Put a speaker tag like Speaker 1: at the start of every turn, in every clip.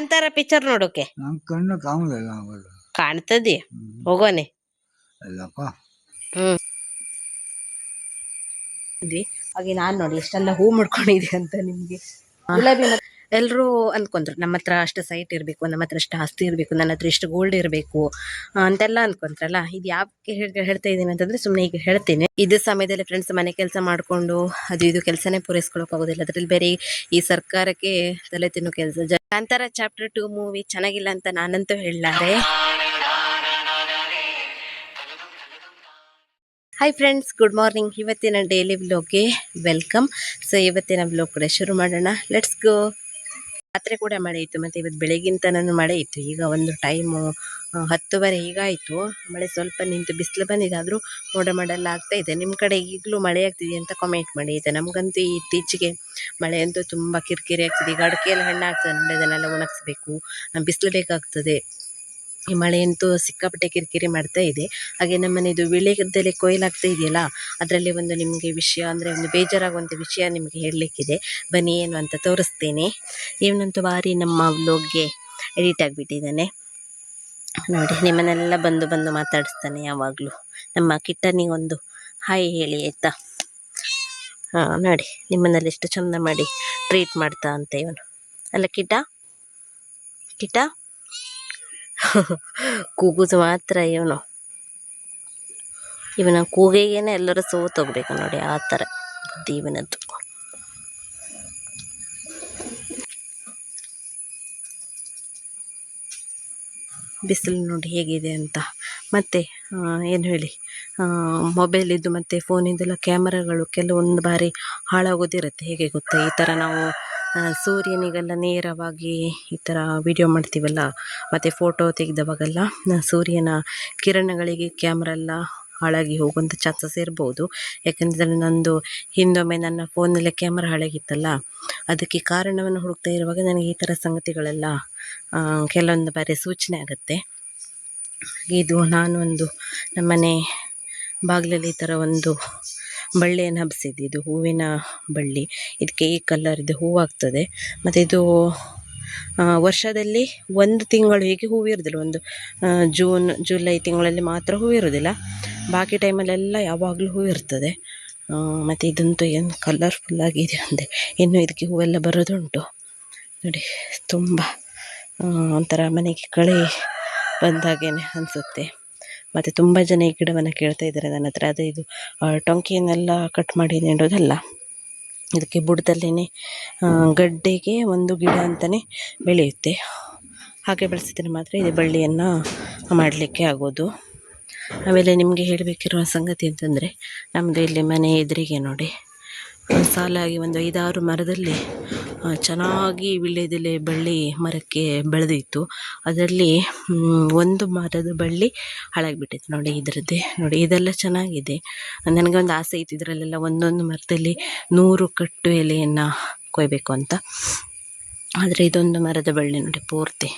Speaker 1: Kantara picture ನೋಡೋಕೆ?
Speaker 2: ನಮ್ ಕಣ್ಣು ಕಾಣುದಿಲ್ಲ ಅವಳು
Speaker 1: ಕಾಣ್ತದೆ. ಹೋಗೋನೆ
Speaker 2: ಅಲ್ಲಪ್ಪ.
Speaker 1: ಹ್ಮ್. ಹಾಗೆ ನಾನ್ ನೋಡಿ ಎಷ್ಟೆಲ್ಲ ಹೂ ಮುಡ್ಕೊಂಡಿದೆ ಅಂತ ನಿಮ್ಗೆ. ಗುಲಾಬಿ ಎಲ್ಲರೂ ಅನ್ಕೊಂಡ್ರು, ನಮ್ಮ ಹತ್ರ ಅಷ್ಟು ಸೈಟ್ ಇರಬೇಕು, ನಮ್ಮ ಹತ್ರ ಅಷ್ಟು ಆಸ್ತಿ ಇರಬೇಕು, ನನ್ನ ಹತ್ರ ಇಷ್ಟು ಗೋಲ್ಡ್ ಇರಬೇಕು ಅಂತೆಲ್ಲ ಅನ್ಕೊಂಡ್ರಲ್ಲ. ಇದು ಯಾಕೆ ಹೇಳ್- ಹೇಳ್ತಾ ಇದ್ದೀನಿ ಅಂತಂದ್ರೆ ಸುಮ್ಮನೆ ಈಗ ಹೇಳ್ತೀನಿ. ಇದು ಸಮಯದಲ್ಲಿ ಫ್ರೆಂಡ್ಸ್ ಮನೆ ಕೆಲಸ ಮಾಡಿಕೊಂಡು, ಅದು ಇದು ಕೆಲಸನೇ ಪೂರೈಸ್ಕೊಳಕ್ ಆಗೋದಿಲ್ಲ. ಅದ್ರಲ್ಲಿ ಬೇರೆ ಈ ಸರ್ಕಾರಕ್ಕೆ ತಲೆ ತಿನ್ನೋ ಕೆಲಸ ಕಾಂತಾರ ಚಾಪ್ಟರ್ ಟೂ ಮೂವಿ ಚೆನ್ನಾಗಿಲ್ಲ ಅಂತ ನಾನಂತೂ ಹೇಳಲಾರೆ. ಹಾಯ್ ಫ್ರೆಂಡ್ಸ್ ಗುಡ್ ಮಾರ್ನಿಂಗ್ ಇವತ್ತಿನ ಡೈಲಿ ಬ್ಲಾಗ್ಗೆ ವೆಲ್ಕಮ್ ಸೊ ಇವತ್ತಿನ ಬ್ಲಾಗ್ ಕೂಡ ಶುರು ಮಾಡೋಣ. ಲೆಟ್ಸ್ ಗೋ ರಾತ್ರಿ ಕೂಡ ಮಳೆ ಇತ್ತು. ಮತ್ತೆ ಇವತ್ತು ಬೆಳಗಿನ ಮಳೆ ಇತ್ತು. ಈಗ ಒಂದು ಟೈಮು ಹತ್ತುವರೆ ಹೀಗಾಯಿತು ಮಳೆ ಸ್ವಲ್ಪ ನಿಂತು ಬಿಸಿಲು ಬಂದಿದೆ. ಆದರೂ ಮೋಡ ಮಾಡಲ್ಲ ಆಗ್ತಾ ಇದೆ. ನಿಮ್ಮ ಕಡೆ ಈಗಲೂ ಮಳೆ ಆಗ್ತಿದೆ ಅಂತ ಕಾಮೆಂಟ್ ಮಾಡಿ. ಆಯಿತಾ ನಮಗಂತೂ ಇತ್ತೀಚೆಗೆ ಮಳೆ ಅಂತೂ ತುಂಬ ಕಿರಿಕಿರಿ ಆಗ್ತಿದೆ. ಈಗ ಅಡಿಕೆ ಎಲ್ಲ ಹಣ್ಣಾಗ್ತದೆ ಅದನ್ನೆಲ್ಲ ಒಣಗಿಸ್ಬೇಕು ಬಿಸಿಲು ಬೇಕಾಗ್ತದೆ. ಈ ಮಳೆ ಅಂತೂ ಸಿಕ್ಕಾಪಟ್ಟೆ ಕಿರಿಕಿರಿ ಮಾಡ್ತಾ ಇದೆ. ಹಾಗೆ ನಮ್ಮನೆದು ವಿಳೆಗದ್ದೆಲೆ ಕೊಯ್ಲಾಗ್ತಾ ಇದೆಯಲ್ಲ, ಅದರಲ್ಲಿ ಒಂದು ನಿಮಗೆ ವಿಷಯ ಅಂದರೆ ಒಂದು ಬೇಜಾರಾಗುವಂಥ ವಿಷಯ ನಿಮಗೆ ಹೇಳಲಿಕ್ಕಿದೆ. ಬನ್ನಿ ಏನು ಅಂತ ತೋರಿಸ್ತೇನೆ. ಇವನಂತೂ ಭಾರಿ ನಮ್ಮ ಲೋಗ್ಗೆ ಎಡಿಟ್ ಆಗಿಬಿಟ್ಟಿದ್ದಾನೆ. ನೋಡಿ, ನಿಮ್ಮನ್ನೆಲ್ಲ ಬಂದು ಬಂದು ಮಾತಾಡಿಸ್ತಾನೆ ಯಾವಾಗಲೂ. ನಮ್ಮ ಕಿಟ್ಟನಿಗೊಂದು ಹಾಯ್ ಹೇಳಿ ಆಯಿತಾ? ಹಾಂ, ನೋಡಿ, ನಿಮ್ಮನ್ನೆಲ್ಲ ಎಷ್ಟು ಚಂದ ಮಾಡಿ ಟ್ರೀಟ್ ಮಾಡ್ತಾ ಅಂತ ಇವನು. ಅಲ್ಲ ಕಿಟ್ಟ ಕಿಟ್ಟ ಕೂಗುದು ಮಾತ್ರ ಇವನು. ಇವನ ಕೂಗಿಗೇನೆ ಎಲ್ಲರೂ ಸೋತೋಗ್ಬೇಕು ನೋಡಿ, ಆ ಥರ ಬುದ್ಧಿ ಇವನದ್ದು. ಬಿಸಿಲು ನೋಡಿ ಹೇಗಿದೆ ಅಂತ. ಮತ್ತು ಏನು ಹೇಳಿ? ಮೊಬೈಲಿದ್ದು ಮತ್ತು ಫೋನಿಂದೆಲ್ಲ ಕ್ಯಾಮರಾಗಳು ಕೆಲವೊಂದು ಬಾರಿ ಹಾಳಾಗೋದಿರುತ್ತೆ. ಹೇಗೆ ಗೊತ್ತಾ? ಈ ಥರ ನಾವು ಸೂರ್ಯನಿಗೆಲ್ಲ ನೇರವಾಗಿ ಈ ಥರ ವಿಡಿಯೋ ಮಾಡ್ತೀವಲ್ಲ, ಮತ್ತು ಫೋಟೋ ತೆಗೆದವಾಗೆಲ್ಲ ಸೂರ್ಯನ ಕಿರಣಗಳಿಗೆ ಕ್ಯಾಮ್ರಾ ಎಲ್ಲ ಹಾಳಾಗಿ ಹೋಗುವಂಥ ಚಾನ್ಸಸ್ ಇರ್ಬೋದು. ಯಾಕಂದರೆ ನಂದು ಹಿಂದೊಮ್ಮೆ ನನ್ನ ಫೋನಲ್ಲೇ ಕ್ಯಾಮ್ರಾ ಹಾಳಾಗಿತ್ತಲ್ಲ, ಅದಕ್ಕೆ ಕಾರಣವನ್ನು ಹುಡುಕ್ತಾ ಇರುವಾಗ ನನಗೆ ಈ ಥರ ಸಂಗತಿಗಳೆಲ್ಲ ಕೆಲವೊಂದು ಬಾರಿ ಸೂಚನೆ ಆಗುತ್ತೆ. ಇದು ನಾನು ಒಂದು ನಮ್ಮನೆ ಬಾಗಿಲಲ್ಲಿ ಈ ಥರ ಒಂದು ಬಳ್ಳಿಯನ್ನು ಹಬ್ಸಿದ್ದು, ಇದು ಹೂವಿನ ಬಳ್ಳಿ. ಇದಕ್ಕೆ ಈ ಕಲರ್ದು ಹೂವಾಗ್ತದೆ ಮತ್ತು ಇದು ವರ್ಷದಲ್ಲಿ ಒಂದು ತಿಂಗಳು ಹೀಗೆ ಹೂವು ಇರೋದಿಲ್ಲ. ಒಂದು ಜೂನ್ ಜುಲೈ ತಿಂಗಳಲ್ಲಿ ಮಾತ್ರ ಹೂವಿರೋದಿಲ್ಲ ಬಾಕಿ ಟೈಮಲ್ಲೆಲ್ಲ ಯಾವಾಗಲೂ ಹೂವಿರ್ತದೆ ಮತ್ತು ಇದಂತೂ ಏನು ಕಲರ್ಫುಲ್ ಆಗಿದೆ ಅಂದರೆ ಇನ್ನು ಇದಕ್ಕೆ ಹೂವೆಲ್ಲ ಬರೋದುಂಟು. ನೋಡಿ, ತುಂಬ ಒಂಥರ ಮನೆಗೆ ಕಳೆ ಬಂದಾಗೇನೆ ಅನಿಸುತ್ತೆ. ಮತ್ತು ತುಂಬ ಜನ ಈ ಗಿಡವನ್ನು ಕೇಳ್ತಾ ಇದ್ದಾರೆ ನನ್ನ ಹತ್ರ. ಅದು ಇದು ಟೊಂಕಿಯನ್ನೆಲ್ಲ ಕಟ್ ಮಾಡಿ ನೆಡೋದಲ್ಲ ಇದಕ್ಕೆ ಬುಡದಲ್ಲೇ ಗಡ್ಡೆಗೆ ಒಂದು ಗಿಡ ಅಂತಲೇ ಬೆಳೆಯುತ್ತೆ. ಹಾಗೆ ಬೆಳೆಸಿದರೆ ಮಾತ್ರ ಇದು ಬಳ್ಳಿಯನ್ನು ಮಾಡಲಿಕ್ಕೆ ಆಗೋದು. ಆಮೇಲೆ ನಿಮಗೆ ಹೇಳಬೇಕಿರುವ ಸಂಗತಿ ಅಂತಂದರೆ ನಮ್ಮದು ಇಲ್ಲಿ ಮನೆ ಎದುರಿಗೆ ನೋಡಿ. ಸಾಲಾಗಿ ಒಂದು ಐದಾರು ಮರದಲ್ಲಿ ಚೆನ್ನಾಗಿ ವೀಳ್ಯದೆಲೆ ಬಳ್ಳಿ ಮರಕ್ಕೆ ಬೆಳೆದಿತ್ತು. ಅದರಲ್ಲಿ ಒಂದು ಮರದ ಬಳ್ಳಿ ಹಾಳಾಗಿಬಿಟ್ಟಿತ್ತು ನೋಡಿ ಇದರದ್ದೇ. ನೋಡಿ ಇದೆಲ್ಲ ಚೆನ್ನಾಗಿದೆ. ನನಗೆ ಒಂದು ಆಸೆ ಇತ್ತು ಇದರಲ್ಲೆಲ್ಲ ಒಂದೊಂದು ಮರದಲ್ಲಿ ನೂರು ಕಟ್ಟು ಎಲೆಯನ್ನು ಕೊಯ್ಬೇಕು ಅಂತ. ಆದರೆ ಇದೊಂದು ಮರದ ಬಳ್ಳಿ ನೋಡಿ ಪೂರ್ತಿ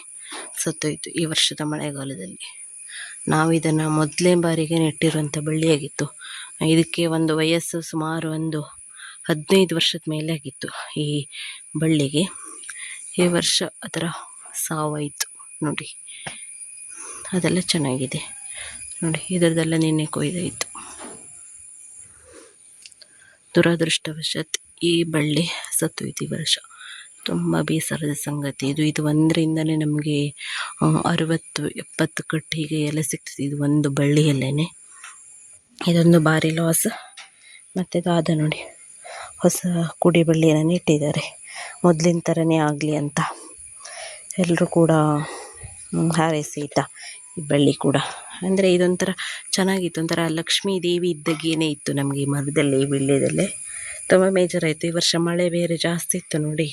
Speaker 1: ಸತ್ತೋಯ್ತು ಈ ವರ್ಷದ ಮಳೆಗಾಲದಲ್ಲಿ. ನಾವು ಇದನ್ನು ಮೊದಲನೇ ಬಾರಿಗೆ ನೆಟ್ಟಿರುವಂಥ ಬಳ್ಳಿಯಾಗಿತ್ತು. ಇದಕ್ಕೆ ಒಂದು ವಯಸ್ಸು ಸುಮಾರು ಒಂದು ಹದಿನೈದು ವರ್ಷದ ಮೇಲೆ ಆಗಿತ್ತು ಈ ಬಳ್ಳಿಗೆ. ಈ ವರ್ಷ ಅದರ ಸಾವಾಯಿತು ನೋಡಿ. ಅದೆಲ್ಲ ಚೆನ್ನಾಗಿದೆ. ನೋಡಿ ಇದರದೆಲ್ಲ ನಿನ್ನೆ ಕೊಯ್ದಾಯಿತು. ದುರದೃಷ್ಟವಶಾತ್ ಈ ಬಳ್ಳಿ ಸತ್ತೋಯ್ತು ಈ ವರ್ಷ. ತುಂಬ ಬೇಸರದ ಸಂಗತಿ ಇದು. ಇದು ಒಂದರಿಂದಲೇ ನಮಗೆ ಅರವತ್ತು, ಎಪ್ಪತ್ತು ಕಟ್ಟಿಗೆ ಎಲ್ಲ ಸಿಗ್ತದೆ ಇದು ಒಂದು ಬಳ್ಳಿಯಲ್ಲೇ ಇದೊಂದು ಭಾರಿ ಲಾಸ್ ಮತ್ತು ಆದ ನೋಡಿ. ಹೊಸ ಕುಡಿ ಬಳ್ಳಿಯನ್ನು ಇಟ್ಟಿದ್ದಾರೆ ಮೊದಲಿನ ಥರನೇ ಆಗಲಿ ಅಂತ. ಎಲ್ಲರೂ ಕೂಡ ಹಾರೈಸಿ ಆಯಿತಾ ಈ ಬಳ್ಳಿ ಕೂಡ. ಅಂದರೆ ಇದೊಂಥರ ಚೆನ್ನಾಗಿತ್ತು. ಒಂಥರ ಲಕ್ಷ್ಮೀ ದೇವಿ ಇದ್ದಾಗೇನೆ ಇತ್ತು ನಮಗೆ ಈ ಮರದಲ್ಲಿ, ಈ ವೀಳ್ಯದಲ್ಲೇ ತುಂಬ ಬೇಜಾರಾಯಿತು. ಈ ವರ್ಷ ಮಳೆ ಬೇರೆ ಜಾಸ್ತಿ ಇತ್ತು ನೋಡಿ.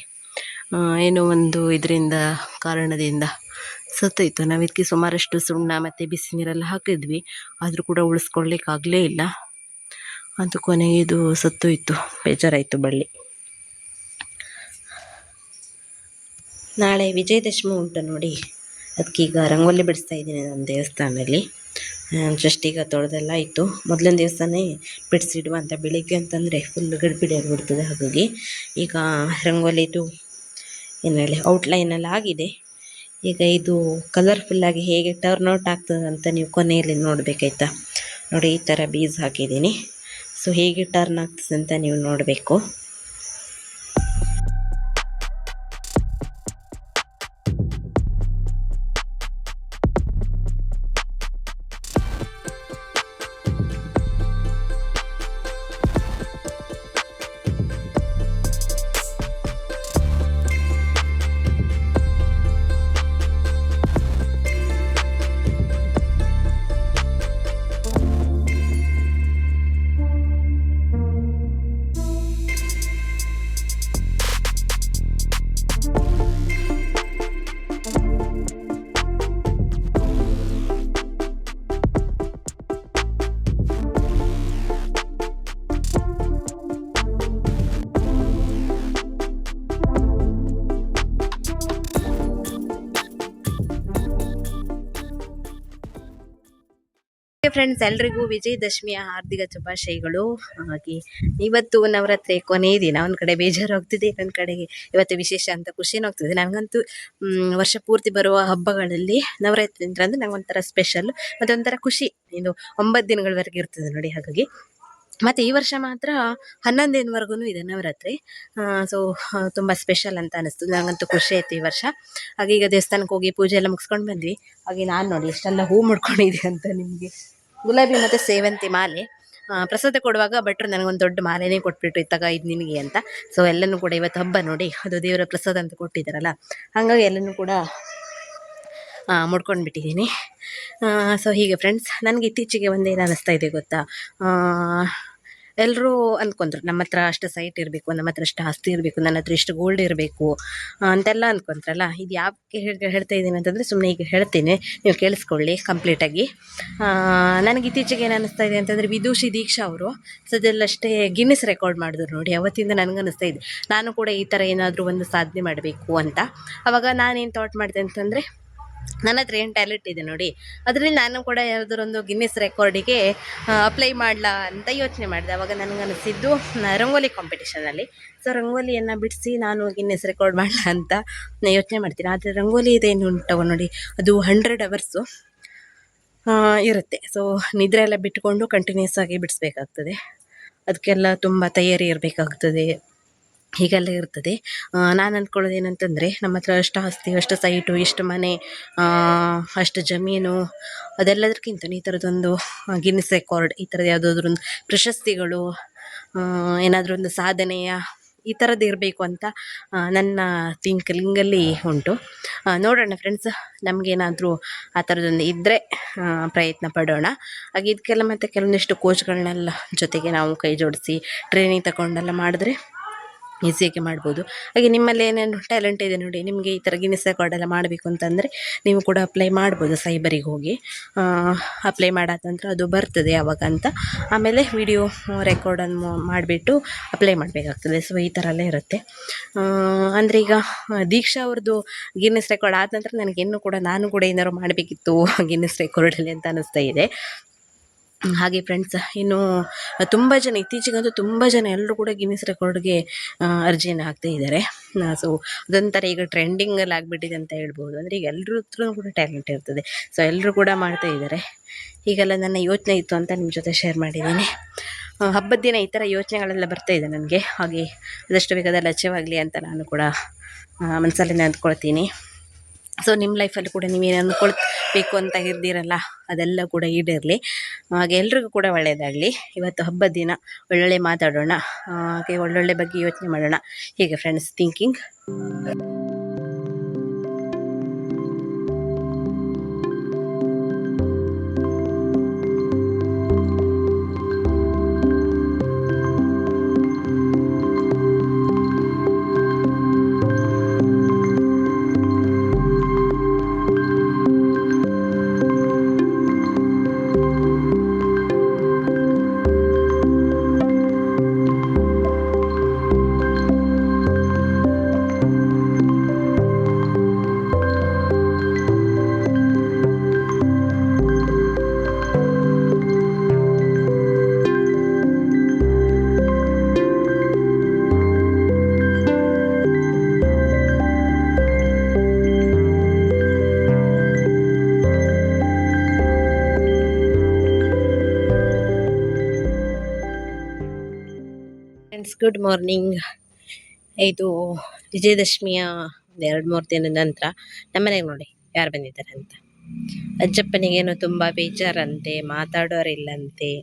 Speaker 1: ಏನೋ ಒಂದು ಇದರಿಂದ ಕಾರಣದಿಂದ ಸತ್ತೋಯ್ತು. ನಾವು ಇದಕ್ಕೆ ಸುಮಾರಷ್ಟು ಸುಣ್ಣ ಮತ್ತು ಬಿಸಿ ನೀರೆಲ್ಲ ಹಾಕಿದ್ವಿ. ಆದರೂ ಕೂಡ ಉಳಿಸ್ಕೊಳ್ಳಿಕ್ಕಾಗಲೇ ಇಲ್ಲ. ಅದು ಕೊನೆಗೆ ಇದು ಇತ್ತು ಬೇಜಾರಾಯಿತು ಬಳ್ಳಿ. ನಾಳೆ ವಿಜಯದಶಮಿ ಉಂಟು ನೋಡಿ. ಅದಕ್ಕೀಗ ರಂಗೋಲಿ ಬಿಡಿಸ್ತಾ ಇದ್ದೀನಿ ನಮ್ಮ ದೇವಸ್ಥಾನದಲ್ಲಿ. ಜಸ್ಟ್ ಈಗ ತೊಳೆದೆಲ್ಲ ಇತ್ತು ಮೊದಲಿನ ದಿವಸನೇ ಬಿಡಿಸಿಡುವ ಅಂತ ಬೆಳಿಗ್ಗೆ ಅಂತಂದರೆ ಫುಲ್ ಗಡ್ಬಿಡಿ ಆಗಿಬಿಡ್ತದೆ ಹಾಗಾಗಿ. ಈಗ ರಂಗೋಲಿದು ಏನು ಹೇಳಿ ಔಟ್ಲೈನ್ ಎಲ್ಲ ಆಗಿದೆ. ಈಗ ಇದು ಕಲರ್ಫುಲ್ಲಾಗಿ ಹೇಗೆ ಟರ್ನ್ ಔಟ್ ಆಗ್ತದೆ ಅಂತ ನೀವು ಕೊನೆಯಲ್ಲಿ ನೋಡಬೇಕಾಯ್ತಾ? ನೋಡಿ ಈ ಥರ ಬೀಸ್ ಹಾಕಿದ್ದೀನಿ. ಸೊ ಹೇಗೆ ಟರ್ನ್ ಆಗ್ತದೆ ಅಂತ ನೀವು ನೋಡಬೇಕು. ಫ್ರೆಂಡ್ಸ್ ಎಲ್ರಿಗೂ ವಿಜಯದಶಮಿಯ ಹಾರ್ದಿಕ ಶುಭಾಶಯಗಳು. ಹಾಗೆ ಇವತ್ತು ನವರಾತ್ರಿ ಕೊನೆಯ ದಿನ, ಒಂದು ಕಡೆ ಬೇಜಾರು ಆಗ್ತಿದೆ ಇನ್ನೊಂದು ಕಡೆಗೆ ಇವತ್ತು ವಿಶೇಷ ಅಂತ ಖುಷಿನೂ ಆಗ್ತಿದೆ ನನಗಂತೂ ವರ್ಷ ಪೂರ್ತಿ ಬರುವ ಹಬ್ಬಗಳಲ್ಲಿ ನವರಾತ್ರಿ ಅಂದ್ರೆ ಅಂದ್ರೆ ಒಂಥರ ಸ್ಪೆಷಲ್ ಮತ್ತು ಒಂಥರ ಖುಷಿ. ಇದು ಒಂಬತ್ತು ದಿನಗಳವರೆಗೆ ಇರ್ತದೆ ನೋಡಿ, ಹಾಗಾಗಿ. ಮತ್ತು ಈ ವರ್ಷ ಮಾತ್ರ ಹನ್ನೊಂದು ದಿನವರೆಗೂ ಇದೆ ನವರಾತ್ರಿ. ಸೊ ತುಂಬ ಸ್ಪೆಷಲ್ ಅಂತ ಅನಿಸ್ತು. ನನಗಂತೂ ಖುಷಿ ಆಯ್ತು ಈ ವರ್ಷ. ಹಾಗೆ ಈಗ ದೇವಸ್ಥಾನಕ್ಕೆ ಹೋಗಿ ಪೂಜೆ ಎಲ್ಲ ಮುಗಿಸ್ಕೊಂಡು ಬಂದ್ವಿ. ಹಾಗೆ ನಾನು ನೋಡಿ ಎಷ್ಟೆಲ್ಲ ಹೂ ಮುಡ್ಕೊಂಡಿದ್ದೆ ಅಂತ ನಿಮಗೆ. ಗುಲಾಬಿ ಮತ್ತು ಸೇವಂತಿ ಮಾಲೆ. ಪ್ರಸಾದ ಕೊಡುವಾಗ ಭಟ್ರು ನನಗೊಂದು ದೊಡ್ಡ ಮಾಲೆನೇ ಕೊಟ್ಬಿಟ್ಟು ಇತ್ತಾಗ ಇದು ನಿನಗೆ ಅಂತ. ಸೊ ಎಲ್ಲನೂ ಕೂಡ ಇವತ್ತು ಹಬ್ಬ ನೋಡಿ, ಅದು ದೇವರ ಪ್ರಸಾದ ಅಂತ ಕೊಟ್ಟಿದ್ದಾರಲ್ಲ. ಹಾಗಾಗಿ ಎಲ್ಲನೂ ಕೂಡ ಮುಡ್ಕೊಂಡು ಬಿಟ್ಟಿದ್ದೀನಿ ಸೊ ಹೀಗೆ ಫ್ರೆಂಡ್ಸ್ ನನಗೆ ಇತ್ತೀಚೆಗೆ ಒಂದೇನು ಅನ್ನಿಸ್ತಾ ಇದೆ ಗೊತ್ತಾ? ಎಲ್ಲರೂ ಅಂದ್ಕೊಂಡ್ರು ನಮ್ಮ ಹತ್ರ ಅಷ್ಟು ಸೈಟ್ ಇರಬೇಕು, ನಮ್ಮ ಹತ್ರ ಅಷ್ಟು ಆಸ್ತಿ ಇರಬೇಕು, ನನ್ನ ಹತ್ರ ಇಷ್ಟು ಗೋಲ್ಡ್ ಇರಬೇಕು ಅಂತೆಲ್ಲ ಅಂದ್ಕೊಂತ್ರಲ್ಲ ಇದು ಯಾಕೆ ಹೇಳ್- ಹೇಳ್ತಾ ಇದ್ದೀನಿ ಅಂತಂದರೆ ಸುಮ್ಮನೆ ಈಗ ಹೇಳ್ತೀನಿ. ನೀವು ಕೇಳಿಸ್ಕೊಳ್ಳಿ ಕಂಪ್ಲೀಟಾಗಿ ನನಗೆ ಇತ್ತೀಚೆಗೆ ಏನು ಅನ್ನಿಸ್ತಾ ಇದೆ ಅಂತಂದರೆ ವಿದೂಷಿ ದೀಕ್ಷಾ ಅವರು ಸದ್ಯಲ್ಲಷ್ಟೇ ಗಿನ್ನಿಸ್ ರೆಕಾರ್ಡ್ ಮಾಡಿದ್ರು ನೋಡಿ, ಅವತ್ತಿಂದ ನನಗೆ ಅನ್ನಿಸ್ತಾ ಇದೆ. ನಾನು ಕೂಡ ಈ ಥರ ಏನಾದರೂ ಒಂದು ಸಾಧನೆ ಮಾಡಬೇಕು ಅಂತ. ಅವಾಗ ನಾನೇನು ಥಾಟ್ ಮಾಡಿದೆ ಅಂತಂದರೆ ನನ್ನ ಹತ್ರ ಏನು ಟ್ಯಾಲೆಂಟ್ ಇದೆ ನೋಡಿ. ಅದರಲ್ಲಿ ನಾನು ಕೂಡ ಯಾವುದರೊಂದು ಗಿನ್ನಿಸ್ ರೆಕಾರ್ಡಿಗೆ ಅಪ್ಲೈ ಮಾಡಲಾ ಅಂತ ಯೋಚನೆ ಮಾಡಿದೆ. ಅವಾಗ ನನಗೆ ಅನಿಸಿದ್ದು, ನ- ರಂಗೋಲಿ ಕಾಂಪಿಟೇಷನಲ್ಲಿ ಸೊ ರಂಗೋಲಿಯನ್ನು ಬಿಡಿಸಿ ನಾನು ಗಿನ್ನಿಸ್ ರೆಕಾರ್ಡ್ ಮಾಡಲಾ ಅಂತ ಯೋಚನೆ ಮಾಡ್ತೀನಿ. ಆದರೆ ರಂಗೋಲಿ ಇದೇನು ಉಂಟವ ನೋಡಿ, ಅದು ಹಂಡ್ರೆಡ್ ಅವರ್ಸು ಇರುತ್ತೆ. ಸೊ ನಿದ್ರೆ ಎಲ್ಲ ಬಿಟ್ಕೊಂಡು ಕಂಟಿನ್ಯೂಸ್ ಆಗಿ ಬಿಡಿಸ್ಬೇಕಾಗ್ತದೆ. ಅದಕ್ಕೆಲ್ಲ ತುಂಬ ತಯಾರಿ ಇರಬೇಕಾಗ್ತದೆ. ಹೀಗೆಲ್ಲ ಇರ್ತದೆ. ನಾನು ಅಂದ್ಕೊಳ್ಳೋದು ಏನಂತಂದರೆ ನಮ್ಮ ಹತ್ರ ಅಷ್ಟು ಆಸ್ತಿ, ಅಷ್ಟು ಸೈಟು, ಇಷ್ಟು ಮನೆ ಅಷ್ಟು ಜಮೀನು, ಅದೆಲ್ಲದಕ್ಕಿಂತ ಈ ಥರದ್ದೊಂದು ಗಿನ್ನಿಸ್ ರೆಕಾರ್ಡ್ ಈ ಥರದ ಯಾವುದಾದ್ರು ಒಂದು ಪ್ರಶಸ್ತಿಗಳು ಏನಾದರೂ ಒಂದು ಸಾಧನೆಯ ಈ ಥರದ್ದು ಇರಬೇಕು ಅಂತ ನನ್ನ ಥಿಂಕಿಂಗಲ್ಲಿ ಉಂಟು. ನೋಡೋಣ ಫ್ರೆಂಡ್ಸ್ ನಮಗೇನಾದರೂ ಆ ಥರದ್ದೊಂದು ಇದ್ದರೆ ಪ್ರಯತ್ನ ಪಡೋಣ. ಹಾಗೆ ಇದಕ್ಕೆಲ್ಲ ಮತ್ತು ಕೆಲವೊಂದಿಷ್ಟು ಕೋಚ್ಗಳನ್ನೆಲ್ಲ ಜೊತೆಗೆ ನಾವು ಕೈ ಜೋಡಿಸಿ ಟ್ರೈನಿಂಗ್ ತಗೊಂಡೆಲ್ಲ ಮಾಡಿದ್ರೆ ಈಸಿಯಾಗಿ ಮಾಡ್ಬೋದು. ಹಾಗೆ ನಿಮ್ಮಲ್ಲಿ ಏನೇನು ಟ್ಯಾಲೆಂಟ್ ಇದೆ ನೋಡಿ, ನಿಮಗೆ ಈ ಥರ ಗಿನ್ನಿಸ್ ರೆಕಾರ್ಡ್ ಎಲ್ಲ ಮಾಡಬೇಕು ಅಂತಂದರೆ ನೀವು ಕೂಡ ಅಪ್ಲೈ ಮಾಡ್ಬೋದು ಸೈಬರಿಗೆ ಹೋಗಿ. ಅಪ್ಲೈ ಮಾಡಾದ ನಂತರ ಅದು ಬರ್ತದೆ ಯಾವಾಗ ಅಂತ. ಆಮೇಲೆ ವಿಡಿಯೋ ರೆಕಾರ್ಡನ್ನು ಮಾಡಿಬಿಟ್ಟು ಅಪ್ಲೈ ಮಾಡಬೇಕಾಗ್ತದೆ. ಸೊ ಈ ಥರ ಎಲ್ಲ ಇರುತ್ತೆ. ಅಂದರೆ ಈಗ ದೀಕ್ಷಾ ಅವ್ರದ್ದು ಗಿನ್ನಿಸ್ ರೆಕಾರ್ಡ್ ಆದ ನಂತರ ನನಗೆ ಇನ್ನೂ ಕೂಡ ನಾನು ಕೂಡ ಏನಾದ್ರು ಮಾಡಬೇಕಿತ್ತು ಗಿನ್ನಿಸ್ ರೆಕಾರ್ಡಲ್ಲಿ ಅಂತ ಅನ್ನಿಸ್ತಾ ಇದೆ. ಹಾಗೆ ಫ್ರೆಂಡ್ಸ್ ಇನ್ನು ತುಂಬ ಜನ, ಇತ್ತೀಚೆಗಂತೂ ತುಂಬ ಜನ ಎಲ್ಲರೂ ಕೂಡ ಗಿನ್ನಿಸ್ ರೆಕಾರ್ಡ್ಗೆ ಅರ್ಜಿಯನ್ನು ಹಾಕ್ತಾ ಇದ್ದಾರೆ. ಸೊ ಅದೊಂಥರ ಈಗ ಟ್ರೆಂಡಿಂಗಲ್ಲಿ ಆಗಿಬಿಟ್ಟಿದೆ ಅಂತ ಹೇಳ್ಬೋದು. ಅಂದರೆ ಈಗ ಎಲ್ಲರ ಹತ್ರ ಕೂಡ ಟ್ಯಾಲೆಂಟ್ ಇರ್ತದೆ. ಸೊ ಎಲ್ಲರೂ ಕೂಡ ಮಾಡ್ತಾ ಇದ್ದಾರೆ. ಹೀಗೆಲ್ಲ ನನ್ನ ಯೋಚನೆ ಇತ್ತು ಅಂತ ನಿಮ್ಮ ಜೊತೆ ಶೇರ್ ಮಾಡಿದ್ದೀನಿ. ಹಬ್ಬದ ದಿನ ಈ ಥರ ಯೋಚನೆಗಳೆಲ್ಲ ಬರ್ತಾ ಇದೆ ನನಗೆ. ಹಾಗೆ ಆದಷ್ಟು ಬೇಗ ಅದೆಲ್ಲ ಅಂತ ನಾನು ಕೂಡ ಮನಸ್ಸಲ್ಲಿ ಅಂದ್ಕೊಳ್ತೀನಿ ಸೊ ನಿಮ್ಮ ಲೈಫಲ್ಲಿ ಕೂಡ ನೀವೇನು ಅಂದ್ಕೊಳ್ಬೇಕು ಅಂತ ಇರ್ದಿರಲ್ಲ ಅದೆಲ್ಲ ಕೂಡ ಈಡೇರಲಿ. ಹಾಗೆ ಎಲ್ರಿಗೂ ಕೂಡ ಒಳ್ಳೆಯದಾಗಲಿ ಇವತ್ತು ಹಬ್ಬದ ದಿನ ಒಳ್ಳೊಳ್ಳೆ ಮಾತಾಡೋಣ, ಹಾಗೆ ಒಳ್ಳೊಳ್ಳೆ ಬಗ್ಗೆ ಯೋಚನೆ ಮಾಡೋಣ. ಹೀಗೆ ಫ್ರೆಂಡ್ಸ್ ಥಿಂಕಿಂಗ್ ಗುಡ್ ಮಾರ್ನಿಂಗ್. ಇದು ವಿಜಯದಶಮಿಯ ಒಂದು ಎರಡು ಮೂರು ದಿನದ ನಂತರ ನಮ್ಮನೆಗೆ ನೋಡಿ ಯಾರು ಬಂದಿದ್ದಾರೆ ಅಂತ. ಅಜ್ಜಪ್ಪನಿಗೇನು ತುಂಬ ಬೇಜಾರಂತೆ ಮಾತಾಡೋರಿಲ್ಲಂತೆ.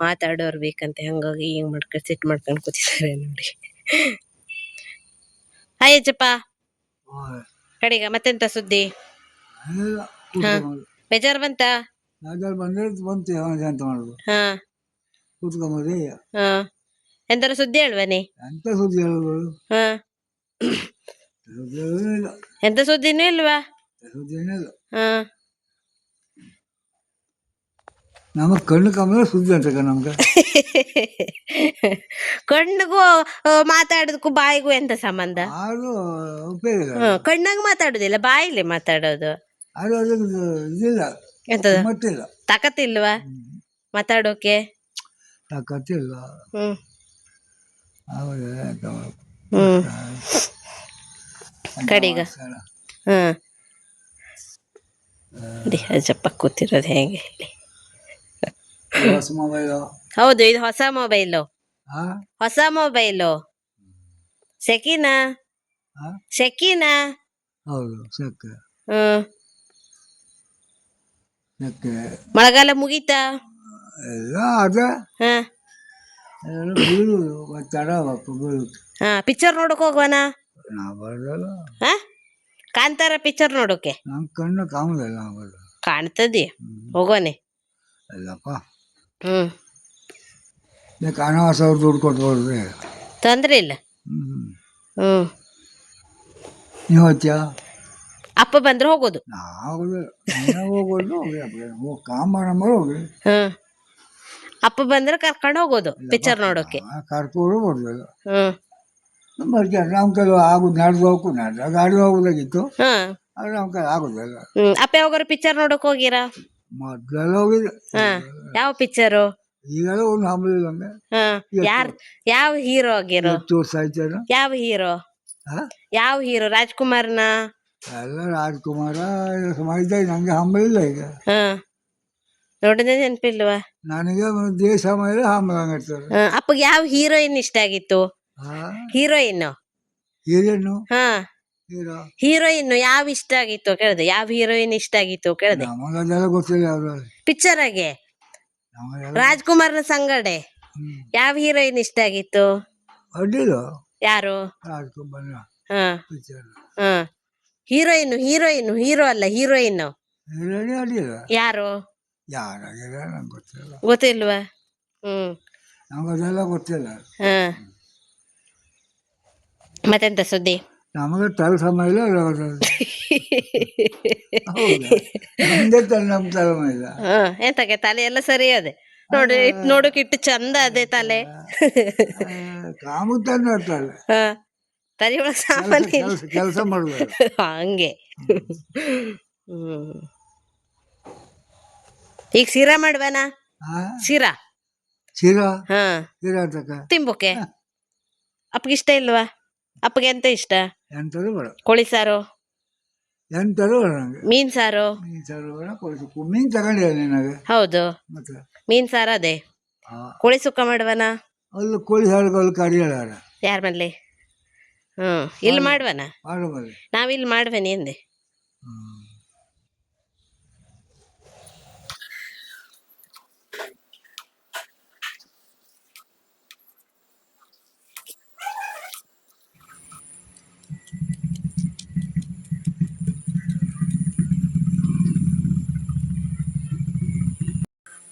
Speaker 1: ಮಾತಾಡೋರು ಬೇಕಂತೆ ಹಂಗಾಗಿ ಹಿಂಗೆ ಮಾಡ್ಕೊಂಡು ಸಿಟ್ಟು ಮಾಡ್ಕೊಂಡು ಕೂತಿದ್ದಾರೆ ನೋಡಿ. ಹಾಯ್ ಅಜ್ಜಪ್ಪ. ಕಡೆಗ ಮತ್ತೆಂತ ಸುದ್ದಿ? ಬೇಜಾರು ಬಂತ?
Speaker 2: ಬಂದ್ರೆ ಬಂತು ಯಾವಾಗ ಅಂತ ಮಾಡೋದು.
Speaker 1: ಹಾ. ಹಾ. ಎಂತಾರು ಸುದ್ದಿ ಹೇಳ್ವನಿ?
Speaker 2: ಎಂತ ಸುದ್ದಿ ಹೇಳೋದು?
Speaker 1: ಹಾ.
Speaker 2: ಸುದ್ದಿ
Speaker 1: ಎಂತ ಸುದ್ದಿನೂ ಇಲ್ವಾ?
Speaker 2: ಸುದ್ದಿ ಏನಿಲ್ಲ
Speaker 1: ಹಾ
Speaker 2: ಕಣ್ಣು ಕಮ್ಮಿ ಸುದ್ದಿ ಅಂತ ನಮ್ಗೆ.
Speaker 1: ಕಣ್ಣಿಗೂ ಮಾತಾಡೋದಕ್ಕೂ ಬಾಯಿಗೂ ಎಂತ ಸಂಬಂಧ?
Speaker 2: ಆದ್ರೂ ಉಪಯೋಗ ಇಲ್ಲ.
Speaker 1: ಹ್ಮ್ ಕಣ್ಣಾಗ ಮಾತಾಡೋದಿಲ್ಲ ಬಾಯಿಲಿ ಮಾತಾಡೋದು.
Speaker 2: ಆದ್ರೂ ಅದಕ್ಕೆ ಇದಿಲ್ಲ.
Speaker 1: ಎಂತದ?
Speaker 2: ಮತ್ತಿಲ್ಲ
Speaker 1: ತಾಕತ್ತಿಲ್ವಾ? ಮಾತಾಡೋಕೆ?
Speaker 2: ತಾಕತ್ತಿಲ್ಲ.
Speaker 1: ಹ್ಮ್? ಹ್ಮ್.
Speaker 2: ಎಂತ
Speaker 1: ಹಾಂ ಅಜ್ಜಪ್ಪ ಕೂತಿರೋದು ಹೇಗೆ ಹೇಳಿ
Speaker 2: ಹೊಸ ಮೊಬೈಲು
Speaker 1: ಹೌದು ಇದು ಹೊಸ ಮೊಬೈಲು ಹೊಸ ಮೊಬೈಲು ಸೆಕಿನಾ ಸೆಕಿನಾ
Speaker 2: ಹೌದು ಸಕ್ಕೆ
Speaker 1: ಹ್ಮ್. ಮಳೆಗಾಲ ಮುಗೀತಾ?
Speaker 2: ಎಲ್ಲ ಅದೇ
Speaker 1: ಹಾ ಹಾ ಪಿಕ್ಚರ್ ನೋಡಕ್ ಹೋಗ್ವನ? ಹಾ? ಕಾಂತಾರ ಪಿಕ್ಚರ್ ನೋಡೋಕೆ?
Speaker 2: ನಮ್ಮ ಕಣ್ಣು ಬರೋದು
Speaker 1: ಕಾಣ್ತದೆ. ಹೋಗೋನೆ
Speaker 2: ಅಲ್ಲಪ್ಪ.
Speaker 1: ಹ್ಮ್.
Speaker 2: ಅನವಾಸ ಅವ್ರು ದುಡ್ಡು ಕೊಟ್ಟು ಬರೋದು?
Speaker 1: ತೊಂದ್ರೆ ಇಲ್ಲ.
Speaker 2: ಹ್ಞೂ
Speaker 1: ಹ್ಮ್.
Speaker 2: ನೀವು
Speaker 1: ಅಪ್ಪ ಬಂದ್ರೆ ಹೋಗೋದು.
Speaker 2: ನಾನೇ ಹೋಗೋದು ಹೋಗಿ ಕಾಮ ಹೋಗಿ
Speaker 1: ಹ್ಮ್. ಅಪ್ಪ ಬಂದ್ರೆ ಕರ್ಕೊಂಡು ಹೋಗೋದು ಪಿಕ್ಚರ್ ನೋಡೋಕೆ.
Speaker 2: ಕರ್ಕೊಂಡು ಬರೋದಿಲ್ಲ
Speaker 1: ಹ್ಮ್.
Speaker 2: ಬರ್ತಾರೆ ನಮ್ಮ ಕೈಲಿ ಆಗುದು ನಡೆದು ಹೋಗು ನಡೆದ ಗಾಡಿ ಹೋಗೋದಾಗಿತ್ತು.
Speaker 1: ಹ್ಮ್
Speaker 2: ಅದು ನಮ್ಮ ಆಗೋದಿಲ್ಲ.
Speaker 1: ಹ್ಮ್. ಅಪ್ಪ ಯಾವಾಗಾರು ಪಿಕ್ಚರ್ ನೋಡಕ್ ಹೋಗಿರಾ?
Speaker 2: ಮೊದಲೆಲ್ಲ ಹೋಗಿದೆ
Speaker 1: ಹಾ. ಯಾವ ಪಿಕ್ಚರು
Speaker 2: ಈಗೆಲ್ಲ ಒಂದು ಹಂಬಲಿಲ್ಲ ಹಂಗೆ
Speaker 1: ಹಾ. ಯಾರ್ ಯಾವ ಹೀರೋ ಆಗಿರೋ?
Speaker 2: ಎಷ್ಟು ವರ್ಷ ಆಯ್ತಾರ
Speaker 1: ಯಾವ ಹೀರೋ ಯಾವ ಹೀರೋ ರಾಜ್ಕುಮಾರ್ನ?
Speaker 2: ಎಲ್ಲ ರಾಜ್ಕುಮಾರ ಇದ್ದ ನನಗೆ ಹಂಬಲಿಲ್ಲ ಈಗ.
Speaker 1: ಹಾ. ನೋಡಿದ್ರೆ ನೆನಪಿಲ್ವಾ?
Speaker 2: ನನಗೆ ದೇಶ ಮೇಲೆ
Speaker 1: ಅಪ್ಪಗೆ ಯಾವ ಹೀರೋಯಿನ್ ಇಷ್ಟ ಆಗಿತ್ತು? ಹೀರೋಯಿನ್
Speaker 2: ಹೀರೋಯಿನ್
Speaker 1: ಹಾ.
Speaker 2: ಹೀರೋ?
Speaker 1: ಹೀರೋಯಿನ್ ಯಾವ ಇಷ್ಟ ಆಗಿತ್ತು ಕೇಳಿದೆ. ಯಾವ ಹೀರೋಯಿನ್ ಇಷ್ಟ ಆಗಿತ್ತು ಕೇಳಿದೆ. ಪಿಕ್ಚರ್ ಆಗಿ ರಾಜ್ಕುಮಾರ್ನ ಸಂಗಡೆ? ಯಾವ ಹೀರೋಯಿನ್ ಇಷ್ಟ ಆಗಿತ್ತು? ಯಾರು? ಹೀರೋಯಿನ್ ಹೀರೋಯಿನ್ ಹೀರೋ ಅಲ್ಲ ಹಿರಿಯನೇ ಯಾರು?
Speaker 2: ಯಾರಾಗಿದೆ ನಂಗೆ ಗೊತ್ತಿಲ್ಲ
Speaker 1: ಗೊತ್ತಿಲ್ವಾ? ಹ್ಮ್.
Speaker 2: ಅದೆಲ್ಲ ಗೊತ್ತಿಲ್ಲ.
Speaker 1: ಹಾ. ಮತ್ತೆಂತ ಸುದ್ದಿ?
Speaker 2: ನಮಗೆ ತಲೆ ಸಮಯ ಇಲ್ಲ ಹೌದಾ? ನಮ್ದೇ ತಲೆ ನಮ್ಮ ತಲೆ ಇಲ್ಲ
Speaker 1: ಹಾ ಎಂತಕ್ಕೆ ತಲೆ ಎಲ್ಲ ಸರಿ ಅದೇ? ನೋಡಿ ನೋಡಕ್ ಇಟ್ಟು ಚಂದ ಅದೇ ತಲೆ.
Speaker 2: ಕಾಮು ತಂದು ಇರ್ತಾರೆ
Speaker 1: ಹಾ. ತಲೆ ಒಳಗ್ ಸಾಮಾನ್ಯ ಇಲ್ಲ.
Speaker 2: ಕೆಲಸ ಮಾಡಬೇಕು
Speaker 1: ಹಂಗೆ. ಹ್ಮ್. ಈಗ ಶಿರಾ ಮಾಡುವನಾ
Speaker 2: ಸೀರಾ?
Speaker 1: ಶಿರಾ
Speaker 2: ಶಿರಾ
Speaker 1: ಹಾ.
Speaker 2: ಶಿರಾ ತಕ
Speaker 1: ತಿಂಬುಕೆ? ಅಪ್ಪಗೆ ಇಷ್ಟ ಇಲ್ವಾ? ಅಪ್ಪಗೆ ಎಂತ ಇಷ್ಟ?
Speaker 2: ಎಂಥದ್ದು ಬೇಡ.
Speaker 1: ಕೋಳಿ ಸಾರು?
Speaker 2: ಎಂತದು ಬೇಡ
Speaker 1: ಮೀನ್ ಸಾರು?
Speaker 2: ಮೀನು ಸಾರು ಬೇಡ ಕೊಡಿಸು ಮೀನು ತಗೊಂಡಿಲ್ಲ ನಿನಗೆ?
Speaker 1: ಹೌದು.
Speaker 2: ಮತ್ತೆ?
Speaker 1: ಮೀನ್ ಸಾರು ಅದೇ? ಕೋಳಿ ಸುಕ್ಕ ಮಾಡುವನ?
Speaker 2: ಅಲ್ಲಿ ಕೋಳಿ ಸಾರು ಅಲ್ಲಿ ಕಡಿಯಲ್ಲ
Speaker 1: ಯಾರ ಮನೇಲಿ ಹ್ಮ್. ಇಲ್ಲಿ ಮಾಡುವನ?
Speaker 2: ಮಾಡಬಲ್ಲಿ
Speaker 1: ನಾವಿಲ್ಲಿ ಮಾಡುವ ಎಂದೆ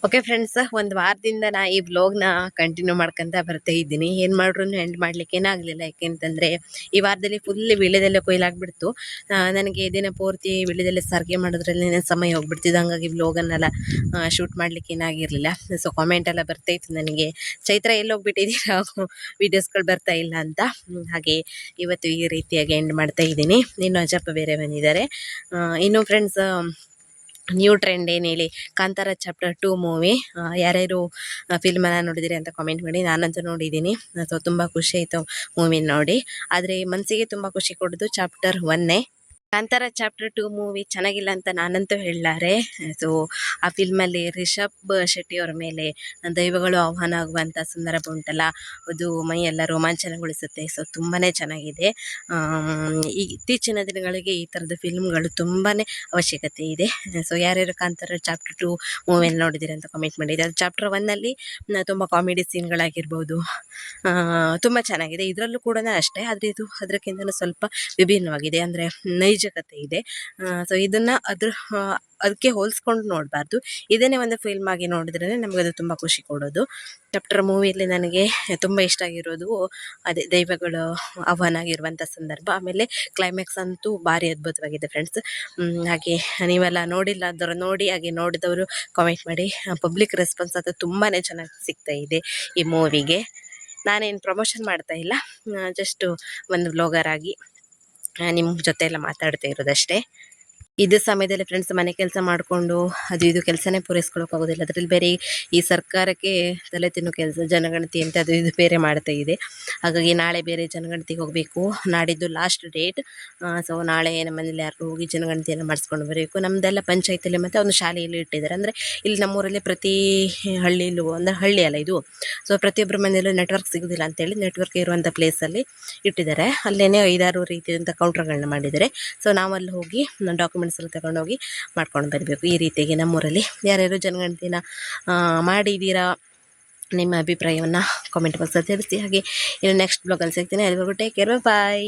Speaker 1: ಓಕೆ ಫ್ರೆಂಡ್ಸ್ ಒಂದು ವಾರದಿಂದ ನಾ ಈ ಬ್ಲಾಗ್ನ ಕಂಟಿನ್ಯೂ ಮಾಡ್ಕೊಂತ ಬರ್ತಾ ಇದ್ದೀನಿ. ಏನು ಮಾಡ್ರು ಎಂಡ್ ಮಾಡ್ಲಿಕ್ಕೆ ಆಗಲಿಲ್ಲ ಯಾಕೆಂತಂದರೆ, ಈ ವಾರದಲ್ಲಿ ಫುಲ್ ವಿಳ್ಯದಲ್ಲೇ ಕೊಯ್ಲಾಗ್ಬಿಡ್ತು. ನನಗೆ ದಿನ ಪೂರ್ತಿ ವಿಳ್ಯದಲ್ಲಿ ಸಾರಿಗೆ ಮಾಡೋದ್ರಲ್ಲಿ ಸಮಯ ಹೋಗ್ಬಿಡ್ತಿದ್ದು ಹಂಗಾಗಿ ಬ್ಲಾಗನ್ನೆಲ್ಲ ಶೂಟ್ ಮಾಡ್ಲಿಕ್ಕೆ ಏನಾಗಿರಲಿಲ್ಲ. ಸೊ ಕಾಮೆಂಟ್ ಎಲ್ಲ ಬರ್ತಾ ಇತ್ತು ನನಗೆ. ಚೈತ್ರ ಎಲ್ಲಿ ಹೋಗ್ಬಿಟ್ಟಿದ್ದೀರಾ ವೀಡಿಯೋಸ್ಗಳು ಬರ್ತಾ ಇಲ್ಲ ಅಂತ. ಹಾಗೆ ಇವತ್ತು ಈ ರೀತಿಯಾಗಿ ಎಂಡ್ ಮಾಡ್ತಾ ಇದ್ದೀನಿ. ಇನ್ನು ಅಜ್ಜಪ್ಪ ಬೇರೆ ಬಂದಿದ್ದಾರೆ. ಇನ್ನು ಫ್ರೆಂಡ್ಸ್ ನ್ಯೂ ಟ್ರೆಂಡ್ ಏನು ಹೇಳಿ? ಕಾಂತಾರ ಚಾಪ್ಟರ್ ಟೂ ಮೂವಿ ಯಾರ್ಯಾರು ಫಿಲ್ಮನ್ನು ನೋಡಿದಿರಿ ಅಂತ ಕಾಮೆಂಟ್ ಮಾಡಿ. ನಾನಂತೂ ನೋಡಿದ್ದೀನಿ. ಸೊ, ತುಂಬ ಖುಷಿ ಆಯಿತು ಮೂವಿ ನೋಡಿ. ಆದರೆ ಮನಸ್ಸಿಗೆ ತುಂಬ ಖುಷಿ ಕೊಡೋದು ಚಾಪ್ಟರ್ ಒನ್ನೇ ಕಾಂತಾರ ಚಾಪ್ಟರ್ ಟು ಮೂವಿ ಚೆನ್ನಾಗಿಲ್ಲ ಅಂತ ನಾನಂತೂ ಹೇಳಲಾರೆ. ಸೊ ಆ ಫಿಲ್ಮಲ್ಲಿ ರಿಷಬ್ ಶೆಟ್ಟಿ ಅವರ ಮೇಲೆ ದೈವಗಳು ಆಹ್ವಾನ ಆಗುವಂಥ ಸಂದರ್ಭ ಉಂಟಲ್ಲ, ಅದು ಮೈಯೆಲ್ಲ ರೋಮಾಂಚನಗೊಳಿಸುತ್ತೆ. ಸೊ ತುಂಬಾ ಚೆನ್ನಾಗಿದೆ. ಇತ್ತೀಚಿನ ದಿನಗಳಿಗೆ ಈ ಥರದ ಫಿಲ್ಮ್ಗಳು ತುಂಬಾ ಅವಶ್ಯಕತೆ ಇದೆ. ಸೊ ಯಾರ್ಯಾರು ಕಾಂತಾರ ಚಾಪ್ಟರ್ ಟು ಮೂವಿಯಲ್ಲಿ ನೋಡಿದ್ದೀರಿ ಅಂತ ಕಮೆಂಟ್ ಮಾಡಿದೆ ಅದು ಚಾಪ್ಟರ್ ಒನ್ನಲ್ಲಿ ತುಂಬ ಕಾಮಿಡಿ ಸೀನ್ಗಳಾಗಿರ್ಬೋದು. ತುಂಬ ಚೆನ್ನಾಗಿದೆ. ಇದರಲ್ಲೂ ಕೂಡ ಅಷ್ಟೇ, ಆದರೆ ಇದು ಅದಕ್ಕಿಂತ ಸ್ವಲ್ಪ ವಿಭಿನ್ನವಾಗಿದೆ. ಅಂದರೆ ನೈಜಕತೆ ಇದೆ. ಸೊ ಇದನ್ನು ಅದ್ರ ಅದಕ್ಕೆ ಹೋಲಿಸ್ಕೊಂಡು ನೋಡಬಾರ್ದು. ಇದನ್ನೇ ಒಂದು ಫಿಲ್ಮ್ ಆಗಿ ನೋಡಿದ್ರೆ ನಮಗೆ ಅದು ತುಂಬ ಖುಷಿ ಕೊಡೋದು. ಚಾಪ್ಟರ್ ಮೂವಿಯಲ್ಲಿ ನನಗೆ ತುಂಬ ಇಷ್ಟ ಆಗಿರೋದು ಅದೇ ದೈವಗಳು ಆಹ್ವಾನ ಆಗಿರುವಂಥ ಸಂದರ್ಭ. ಆಮೇಲೆ ಕ್ಲೈಮ್ಯಾಕ್ಸ್ ಅಂತೂ ಭಾರಿ ಅದ್ಭುತವಾಗಿದೆ ಫ್ರೆಂಡ್ಸ್ ಹಾಗೆ ನೀವೆಲ್ಲ ನೋಡಿಲ್ಲ ಅದರ ನೋಡಿ, ಹಾಗೆ ನೋಡಿದವರು ಕಾಮೆಂಟ್ ಮಾಡಿ. ಪಬ್ಲಿಕ್ ರೆಸ್ಪಾನ್ಸ್ ಅದು ತುಂಬಾ ಚೆನ್ನಾಗಿ ಸಿಗ್ತಾ ಇದೆ ಈ ಮೂವಿಗೆ ನಾನೇನು ಪ್ರಮೋಷನ್ ಮಾಡ್ತಾ ಇಲ್ಲ. ಜಸ್ಟು ಒಂದು ಬ್ಲಾಗರ್ ಆಗಿ. ನಿಮ್ಮ ಜೊತೆ ಎಲ್ಲ ಮಾತಾಡ್ತಾ ಇರೋದಷ್ಟೇ. ಇದು ಸಮಯದಲ್ಲಿ ಫ್ರೆಂಡ್ಸ್ ಮನೆ ಕೆಲಸ ಮಾಡಿಕೊಂಡು, ಅದು ಇದು ಕೆಲಸನೇ ಪೂರೈಸ್ಕೊಳ್ಳೋಕೆ ಆಗೋದಿಲ್ಲ. ಅದರಲ್ಲಿ ಬೇರೆ ಈ ಸರ್ಕಾರಕ್ಕೆ ತಲೆ ತಿನ್ನೋ ಕೆಲಸ, ಜನಗಣತಿ ಅಂತ ಅದು ಇದು ಬೇರೆ ಮಾಡ್ತಾ ಇದೆ. ಹಾಗಾಗಿ ನಾಳೆ ಬೇರೆ ಜನಗಣತಿಗೆ ಹೋಗಬೇಕು. ನಾಡಿದ್ದು ಲಾಸ್ಟ್ ಡೇಟ್ ಸೊ ನಾಳೆ ನಮ್ಮ ಮನೇಲಿ ಯಾರು ಹೋಗಿ ಜನಗಣತಿಯನ್ನು ಮಾಡಿಸ್ಕೊಂಡು ಬರಬೇಕು. ನಮ್ಮದೆಲ್ಲ ಪಂಚಾಯತಲ್ಲಿ ಮತ್ತು ಒಂದು ಶಾಲೆಯಲ್ಲಿ ಇಟ್ಟಿದ್ದಾರೆ. ಅಂದರೆ ಇಲ್ಲಿ ನಮ್ಮೂರಲ್ಲಿ ಪ್ರತಿ ಹಳ್ಳಿಯಲ್ಲೂ, ಅಂದರೆ ಹಳ್ಳಿ ಅಲ್ಲ ಇದು. ಸೊ ಪ್ರತಿಯೊಬ್ಬರ ಮನೆಯಲ್ಲೂ ನೆಟ್ವರ್ಕ್ ಸಿಗೋದಿಲ್ಲ ಅಂತೇಳಿ ನೆಟ್ವರ್ಕ್ ಇರುವಂಥ ಪ್ಲೇಸಲ್ಲಿ ಇಟ್ಟಿದ್ದಾರೆ. ಅಲ್ಲೇ ಐದಾರು ರೀತಿಯಾದಂಥ ಕೌಂಟ್ರ್ಗಳನ್ನ ಮಾಡಿದ್ದಾರೆ. ಸೊ ನಾವು ಅಲ್ಲಿ ಹೋಗಿ ಡಾಕ್ಯುಮೆಂಟ್ಸ್ ಎಲ್ಲ ತಗೊಂಡೋಗಿ ಮಾಡ್ಕೊಂಡು ಬರಬೇಕು. ಈ ರೀತಿಯಾಗಿ ನಮ್ಮೂರಲ್ಲಿ ಯಾರ್ಯಾರು ಜನಗಣತಿನ ಮಾಡಿದ್ದೀರಾ ನಿಮ್ಮ ಅಭಿಪ್ರಾಯವನ್ನು ಕಾಮೆಂಟ್ ಬಾಕ್ಸಲ್ಲಿ ತಿಳಿಸಿ. ಹಾಗೆ ಇನ್ನು ನೆಕ್ಸ್ಟ್ ಬ್ಲಾಗಲ್ಲಿ ಸಿಗ್ತೀನಿ. ಅಲ್ಲಿವರೆಗೂ ಟೇಕ್ ಕೇರ್ ಬಾಯ್